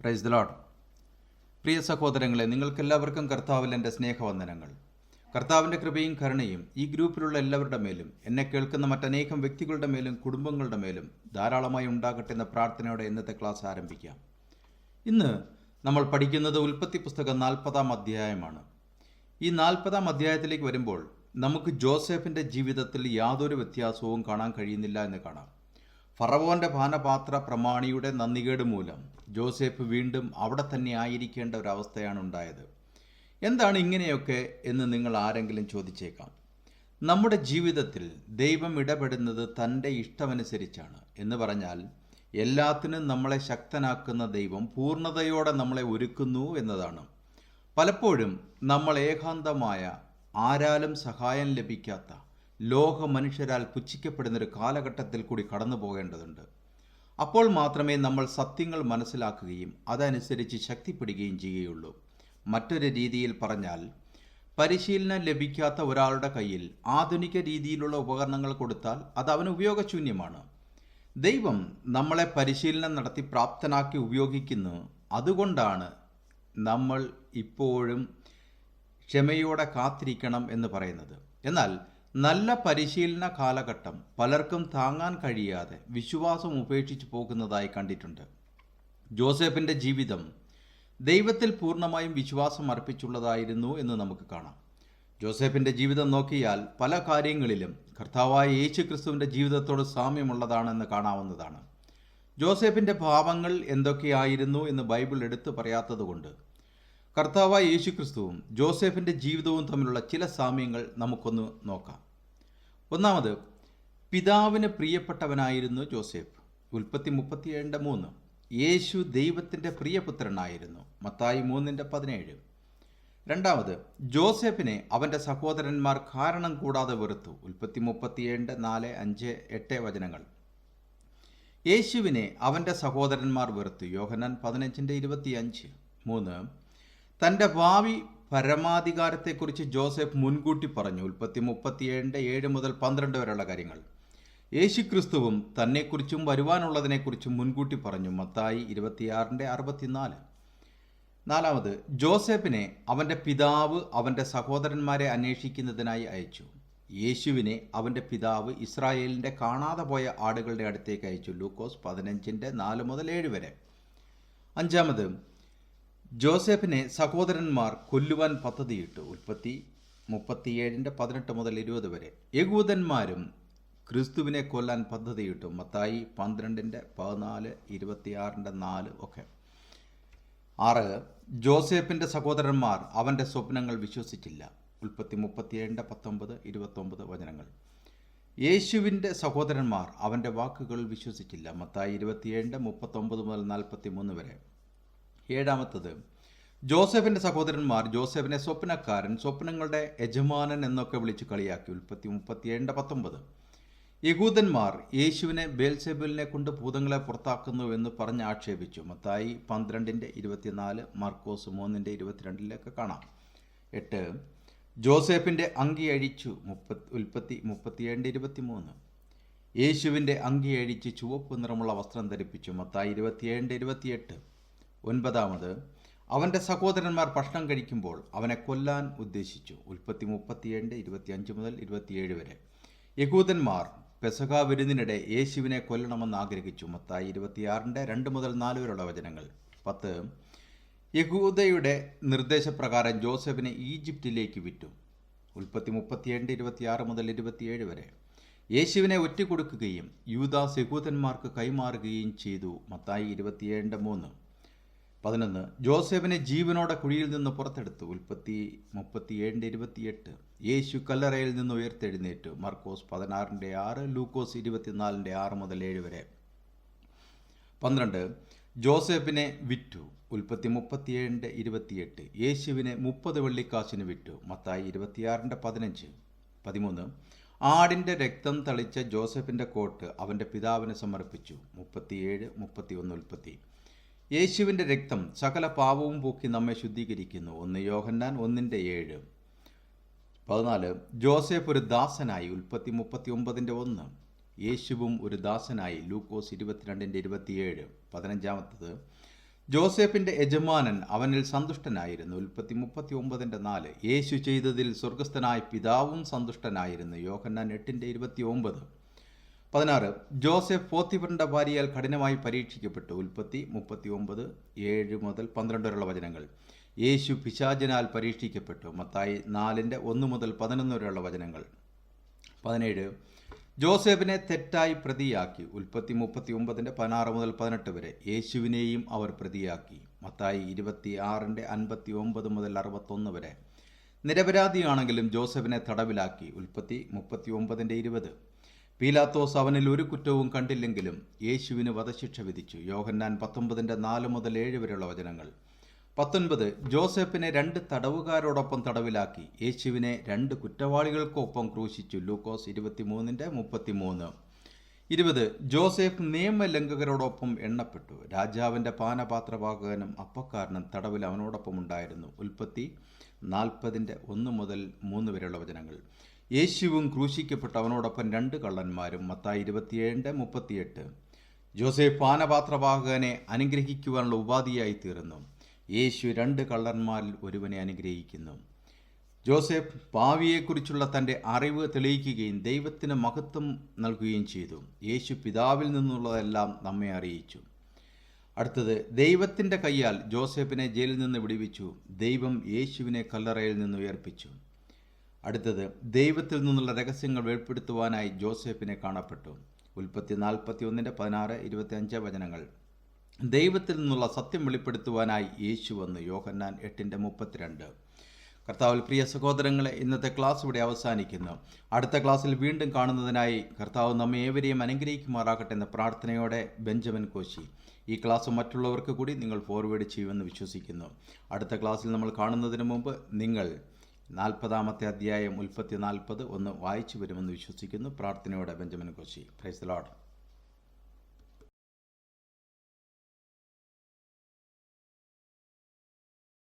Praise the load. പ്രിയ സഹോദരങ്ങളെ നിങ്ങൾക്കെല്ലാവർക്കും കർത്താവിൽ എന്റെ സ്നേഹവന്ദനങ്ങൾ. കർത്താവിന്റെ കൃപയും കരുണയും ഈ ഗ്രൂപ്പിലുള്ള എല്ലാവരുടെ മേലും എന്നെ കേൾക്കുന്ന മറ്റനേകം വ്യക്തികളുടെ മേലും കുടുംബങ്ങളുടെ മേലും ധാരാളമായി ഉണ്ടാകട്ടെ എന്ന പ്രാർത്ഥനയോടെ ഇന്നത്തെ ക്ലാസ് ആരംഭിക്കാം. ഇന്ന് നമ്മൾ പഠിക്കുന്നത് ഉൽപ്പത്തി പുസ്തകം നാൽപ്പതാം അധ്യായമാണ്. ഈ നാൽപ്പതാം അധ്യായത്തിലേക്ക് വരുമ്പോൾ നമുക്ക് ജോസഫിന്റെ ജീവിതത്തിൽ യാതൊരു വ്യത്യാസവും കാണാൻ കഴിയുന്നില്ല എന്ന് കാണാം. ഫറവോന്റെ പാനപാത്ര പ്രമാണിയുടെ നന്ദികേട് മൂലം ജോസഫ് വീണ്ടും അവിടെ തന്നെ ആയിരിക്കേണ്ട ഒരവസ്ഥയാണ് ഉണ്ടായത്. എന്താണ് ഇങ്ങനെയൊക്കെ എന്ന് നിങ്ങൾ ആരെങ്കിലും ചോദിച്ചേക്കാം. നമ്മുടെ ജീവിതത്തിൽ ദൈവം ഇടപെടുന്നത് തന്റെ ഇഷ്ടമനുസരിച്ചാണ് എന്ന് പറഞ്ഞാൽ എല്ലാത്തിനും നമ്മളെ ശക്തനാക്കുന്ന ദൈവം പൂർണതയോടെ നമ്മളെ ഒരുക്കുന്നു എന്നതാണ്. പലപ്പോഴും നമ്മൾ ഏകാന്തമായ ആരാലും സഹായം ലഭിക്കാത്ത ലോക മനുഷ്യരാൽ പുച്ഛിക്കപ്പെടുന്നൊരു കാലഘട്ടത്തിൽ കൂടി കടന്നു പോകേണ്ടതുണ്ട്. അപ്പോൾ മാത്രമേ നമ്മൾ സത്യങ്ങൾ മനസ്സിലാക്കുകയും അതനുസരിച്ച് ശക്തിപ്പെടുകയും ചെയ്യുകയുള്ളൂ. മറ്റൊരു രീതിയിൽ പറഞ്ഞാൽ പരിശീലനം ലഭിക്കാത്ത ഒരാളുടെ കയ്യിൽ ആധുനിക രീതിയിലുള്ള ഉപകരണങ്ങൾ കൊടുത്താൽ അത് അവന് ഉപയോഗശൂന്യമാണ്. ദൈവം നമ്മളെ പരിശീലനം നടത്തി പ്രാപ്തനാക്കി ഉപയോഗിക്കുന്നു. അതുകൊണ്ടാണ് നമ്മൾ ഇപ്പോഴും ക്ഷമയോടെ കാത്തിരിക്കണം എന്ന് പറയുന്നത്. എന്നാൽ നല്ല പരിശീലന കാലഘട്ടം പലർക്കും താങ്ങാൻ കഴിയാതെ വിശ്വാസം ഉപേക്ഷിച്ചു പോകുന്നതായി കണ്ടിട്ടുണ്ട്. ജോസഫിന്റെ ജീവിതം ദൈവത്തിൽ പൂർണമായും വിശ്വാസം അർപ്പിച്ചുള്ളതായിരുന്നു എന്ന് നമുക്ക് കാണാം. ജോസഫിന്റെ ജീവിതം നോക്കിയാൽ പല കാര്യങ്ങളിലും കർത്താവായ യേശു ക്രിസ്തുവിന്റെ ജീവിതത്തോട് സാമ്യമുള്ളതാണെന്ന് കാണാവുന്നതാണ്. ജോസഫിന്റെ ഭാവങ്ങൾ എന്തൊക്കെയായിരുന്നു എന്ന് ബൈബിൾ എടുത്തു പറയാത്തതുകൊണ്ട് കർത്താവായ യേശു ക്രിസ്തുവും ജോസഫിന്റെ ജീവിതവും തമ്മിലുള്ള ചില സാമ്യങ്ങൾ നമുക്കൊന്ന് നോക്കാം. ഒന്നാമത് പിതാവിന് പ്രിയപ്പെട്ടവനായിരുന്നു ജോസഫ്. ഉൽപ്പത്തി മുപ്പത്തിയേഴിന്റെ മൂന്ന്. യേശു ദൈവത്തിന്റെ പ്രിയപുത്രനായിരുന്നു. മത്തായി മൂന്നിന്റെ പതിനേഴ്. രണ്ടാമത് ജോസഫിനെ അവന്റെ സഹോദരന്മാർ കാരണം കൂടാതെ വെറുത്തു. ഉൽപ്പത്തി മുപ്പത്തിയേഴിന്റെ നാല് അഞ്ച് എട്ട് വചനങ്ങൾ. യേശുവിനെ അവന്റെ സഹോദരന്മാർ വെറുത്തു. യോഹനാൻ പതിനഞ്ചിന്റെ ഇരുപത്തിയഞ്ച്. മൂന്ന് തന്റെ ഭാവി പരമാധികാരത്തെക്കുറിച്ച് ജോസഫ് മുൻകൂട്ടി പറഞ്ഞു. ഉൽപ്പത്തി മുപ്പത്തിയേഴിന്റെ ഏഴ് മുതൽ പന്ത്രണ്ട് വരെയുള്ള കാര്യങ്ങൾ. യേശുക്രിസ്തുവും തന്നെക്കുറിച്ചും വരുവാനുള്ളതിനെക്കുറിച്ചും മുൻകൂട്ടി പറഞ്ഞു. മത്തായി ഇരുപത്തിയാറിന്റെ അറുപത്തിനാല്. നാലാമത് ജോസഫിനെ അവന്റെ പിതാവ് അവന്റെ സഹോദരന്മാരെ അന്വേഷിക്കുന്നതിനായി അയച്ചു. യേശുവിനെ അവന്റെ പിതാവ് ഇസ്രായേലിന്റെ കാണാതെ പോയ ആടുകളുടെ അടുത്തേക്ക് അയച്ചു. ലൂക്കോസ് പതിനഞ്ചിന്റെ നാല് മുതൽ ഏഴ് വരെ. അഞ്ചാമത് ജോസഫിനെ സഹോദരന്മാർ കൊല്ലുവാൻ പദ്ധതിയിട്ടു ഉൽപ്പത്തി മുപ്പത്തിയേഴിന്റെ പതിനെട്ട് മുതൽ ഇരുപത് വരെ. യകൂദന്മാരും ക്രിസ്തുവിനെ കൊല്ലാൻ പദ്ധതിയിട്ടു മത്തായി പന്ത്രണ്ടിന്റെ പതിനാല് ഇരുപത്തിയാറിന്റെ നാല് ഒക്കെ. ആറ് ജോസഫിന്റെ സഹോദരന്മാർ അവന്റെ സ്വപ്നങ്ങൾ വിശ്വസിച്ചില്ല. ഉൽപ്പത്തി മുപ്പത്തിയേഴിന്റെ പത്തൊമ്പത് ഇരുപത്തൊമ്പത് വചനങ്ങൾ. യേശുവിന്റെ സഹോദരന്മാർ അവന്റെ വാക്കുകൾ വിശ്വസിച്ചില്ല. മത്തായി ഇരുപത്തിയേഴിന്റെ മുപ്പത്തൊമ്പത് മുതൽ നാൽപ്പത്തി മൂന്ന് വരെ. ഏഴാമത്തത്. ജോസഫിന്റെ സഹോദരന്മാർ ജോസഫിനെ സ്വപ്നക്കാരൻ സ്വപ്നങ്ങളുടെ യജമാനൻ എന്നൊക്കെ വിളിച്ച് കളിയാക്കി. ഉൽപ്പത്തി മുപ്പത്തിയേഴിന്റെ പത്തൊമ്പത്. യഹൂദന്മാർ യേശുവിനെ ബേൽസെബിലിനെ കൊണ്ട് ഭൂതങ്ങളെ പുറത്താക്കുന്നു എന്ന് പറഞ്ഞ് ആക്ഷേപിച്ചു. മത്തായി പന്ത്രണ്ടിന്റെ ഇരുപത്തിനാല് മാർക്കോസ് മൂന്നിന്റെ ഇരുപത്തിരണ്ടിലൊക്കെ കാണാം. എട്ട്. ജോസഫിന്റെ അങ്കി അഴിച്ചു. മുപ്പത്തി ഉൽപ്പത്തി മുപ്പത്തിയേഴിന്റെ ഇരുപത്തിമൂന്ന്. യേശുവിന്റെ അങ്കി അഴിച്ച് ചുവപ്പ് നിറമുള്ള വസ്ത്രം ധരിപ്പിച്ചു. മത്തായി ഇരുപത്തിയേഴിന്റെ ഇരുപത്തിയെട്ട്. ഒൻപതാമത് അവന്റെ സഹോദരന്മാർ ഭക്ഷണം കഴിക്കുമ്പോൾ അവനെ കൊല്ലാൻ ഉദ്ദേശിച്ചു. ഉൽപ്പത്തി മുപ്പത്തിയേഴിന്റെ ഇരുപത്തിയഞ്ച് മുതൽ ഇരുപത്തിയേഴ് വരെ. യഹൂദന്മാർ പെസക വിരുന്നിനിടെ യേശുവിനെ കൊല്ലണമെന്ന് ആഗ്രഹിച്ചു. മത്തായി ഇരുപത്തിയാറിന്റെ രണ്ട് മുതൽ നാല് വരെയുള്ള വചനങ്ങൾ. പത്ത് യഹൂദയുടെ നിർദ്ദേശപ്രകാരം ജോസഫിനെ ഈജിപ്തിലേക്ക് വിറ്റു ഉൽപ്പത്തി മുപ്പത്തിയേണ്ട് ഇരുപത്തിയാറ് മുതൽ ഇരുപത്തിയേഴ് വരെ. യേശുവിനെ ഒറ്റ കൊടുക്കുകയും യൂദാസ് യഹൂദന്മാർക്ക് കൈമാറുകയും ചെയ്തു. മത്തായി ഇരുപത്തിയേഴിന്റെ മൂന്ന്. പതിനൊന്ന്. ജോസഫിനെ ജീവനോടെ കുഴിയിൽ നിന്ന് പുറത്തെടുത്തു. ഉൽപ്പത്തി മുപ്പത്തിയേഴിന്റെ ഇരുപത്തിയെട്ട്. യേശു കല്ലറയിൽ നിന്ന് ഉയർത്തെഴുന്നേറ്റു. മർക്കോസ് പതിനാറിന്റെ ആറ് ലൂക്കോസ് ഇരുപത്തിനാലിന്റെ ആറ് മുതൽ ഏഴ് വരെ. പന്ത്രണ്ട്. ജോസഫിനെ വിറ്റു. ഉൽപ്പത്തി മുപ്പത്തിയേഴിന്റെ ഇരുപത്തിയെട്ട്. യേശുവിനെ മുപ്പത് വെള്ളിക്കാശിന് വിറ്റു. മത്തായി ഇരുപത്തിയാറിന്റെ പതിനഞ്ച്. പതിമൂന്ന്. ആടിന്റെ രക്തം തളിച്ച ജോസഫിന്റെ കോട്ട് അവന്റെ പിതാവിനെ സമർപ്പിച്ചു. മുപ്പത്തിയേഴ് മുപ്പത്തി ഒന്ന് ഉൽപ്പത്തി. യേശുവിന്റെ രക്തം സകല പാപവും പോക്കി നമ്മെ ശുദ്ധീകരിക്കുന്നു. ഒന്ന് യോഹന്നാൻ ഒന്നിന്റെ ഏഴ്. പതിനാല് ജോസഫ് ഒരു ദാസനായി. ഉൽപ്പത്തി മുപ്പത്തി ഒമ്പതിന്റെ ഒന്ന്. യേശുവും ഒരു ദാസനായി. ലൂക്കോസ് ഇരുപത്തിരണ്ടിന്റെ ഇരുപത്തിയേഴ്. പതിനഞ്ചാമത്തത് ജോസഫിന്റെ യജമാനൻ അവനിൽ സന്തുഷ്ടനായിരുന്നു. ഉൽപ്പത്തി മുപ്പത്തി ഒമ്പതിന്റെ നാല്. യേശു ചെയ്തതിൽ സ്വർഗസ്ഥനായ പിതാവും സന്തുഷ്ടനായിരുന്നു. യോഹന്നാൻ എട്ടിന്റെ ഇരുപത്തി ഒമ്പത് പതിനാറ്. ജോസഫ് പോത്തിഫറിന്റെ ഭാര്യയാൽ കഠിനമായി പരീക്ഷിക്കപ്പെട്ടു. ഉൽപ്പത്തി മുപ്പത്തി ഒമ്പത് ഏഴ് മുതൽ പന്ത്രണ്ട് വരെയുള്ള വചനങ്ങൾ. യേശു പിശാചനാൽ പരീക്ഷിക്കപ്പെട്ടു. മത്തായി നാലിന്റെ ഒന്ന് മുതൽ പതിനൊന്ന് വരെയുള്ള വചനങ്ങൾ. പതിനേഴ്. ജോസഫിനെ തെറ്റായി പ്രതിയാക്കി. ഉൽപ്പത്തി മുപ്പത്തി ഒമ്പതിന്റെ പതിനാറ് മുതൽ പതിനെട്ട് വരെ യേശുവിനെയും അവർ പ്രതിയാക്കി. മത്തായി ഇരുപത്തി ആറിന്റെ അൻപത്തി ഒമ്പത് മുതൽ അറുപത്തൊന്ന് വരെ. നിരപരാധിയാണെങ്കിലും ജോസഫിനെ തടവിലാക്കി. ഉൽപ്പത്തി മുപ്പത്തി ഒമ്പതിന്റെ ഇരുപത്. പീലാത്തോസ് അവനിൽ ഒരു കുറ്റവും കണ്ടില്ലെങ്കിലും യേശുവിന് വധശിക്ഷ വിധിച്ചു. യോഹന്നാൻ പത്തൊമ്പതിന്റെ നാല് മുതൽ ഏഴ് വരെയുള്ള വചനങ്ങൾ. പത്തൊൻപത് ജോസഫിനെ രണ്ട് തടവുകാരോടൊപ്പം തടവിലാക്കി. യേശുവിനെ രണ്ട് കുറ്റവാളികൾക്കൊപ്പം ക്രൂശിച്ചു. ലൂക്കോസ് ഇരുപത്തിമൂന്നിന്റെ മുപ്പത്തിമൂന്ന്. ഇരുപത് ജോസഫ് നിയമലംഘകരോടൊപ്പം എണ്ണപ്പെട്ടു. രാജാവിന്റെ പാനപാത്രവാഹകനും അപ്പക്കാരനും തടവിൽ അവനോടൊപ്പം ഉണ്ടായിരുന്നു. ഉൽപ്പത്തി നാൽപ്പതിന്റെ ഒന്ന് മുതൽ മൂന്ന് വരെയുള്ള വചനങ്ങൾ. യേശുവും ക്രൂശിക്കപ്പെട്ട അവനോടൊപ്പം രണ്ട് കള്ളന്മാരും മത്തായി ഇരുപത്തിയേഴിന്റെ മുപ്പത്തിയെട്ട്. ജോസഫ് പാനപാത്രവാഹകനെ അനുഗ്രഹിക്കുവാനുള്ള ഉപാധിയായി തീർന്നു. യേശു രണ്ട് കള്ളന്മാരിൽ ഒരുവനെ അനുഗ്രഹിക്കുന്നു. ജോസഫ് ഭാവിയെക്കുറിച്ചുള്ള തന്റെ അറിവ് തെളിയിക്കുകയും ദൈവത്തിന് മഹത്വം നൽകുകയും ചെയ്തു. യേശു പിതാവിൽ നിന്നുള്ളതെല്ലാം നമ്മെ അറിയിച്ചു. അടുത്തത് ദൈവത്തിന്റെ കയ്യാൽ ജോസഫിനെ ജയിലിൽ നിന്ന് വിടുവിച്ചു. ദൈവം യേശുവിനെ കല്ലറയിൽ നിന്ന് ഉയർപ്പിച്ചു. അടുത്തത് ദൈവത്തിൽ നിന്നുള്ള രഹസ്യങ്ങൾ വെളിപ്പെടുത്തുവാനായി ജോസഫിനെ കാണപ്പെട്ടു. ഉൽപ്പത്തി നാൽപ്പത്തി ഒന്നിന്റെ പതിനാറ് ഇരുപത്തി അഞ്ച് വചനങ്ങൾ. ദൈവത്തിൽ നിന്നുള്ള സത്യം വെളിപ്പെടുത്തുവാനായി യേശു വന്നു. യോഹന്നാൻ എട്ടിന്റെ മുപ്പത്തിരണ്ട്. കർത്താവിൽ പ്രിയ സഹോദരങ്ങളെ ഇന്നത്തെ ക്ലാസ് ഇവിടെ അവസാനിക്കുന്നു. അടുത്ത ക്ലാസ്സിൽ വീണ്ടും കാണുന്നതിനായി കർത്താവ് നമ്മെ ഏവരെയും അനുഗ്രഹിക്കുമാറാകട്ടെ എന്ന പ്രാർത്ഥനയോടെ ബെഞ്ചമിൻ കോശി. ഈ ക്ലാസ് മറ്റുള്ളവർക്ക് കൂടി നിങ്ങൾ ഫോർവേഡ് ചെയ്യുമെന്ന് വിശ്വസിക്കുന്നു. അടുത്ത ക്ലാസ്സിൽ നമ്മൾ കാണുന്നതിന് മുമ്പ് നിങ്ങൾ നാൽപ്പതാമത്തെ അധ്യായം ഉൽപ്പത്തി നാൽപ്പത് ഒന്ന് വായിച്ചു വരുമെന്ന് വിശ്വസിക്കുന്നു പ്രാർത്ഥനയോടെ ബെഞ്ചമിൻ കോശി പ്രൈസ് ലോഡ്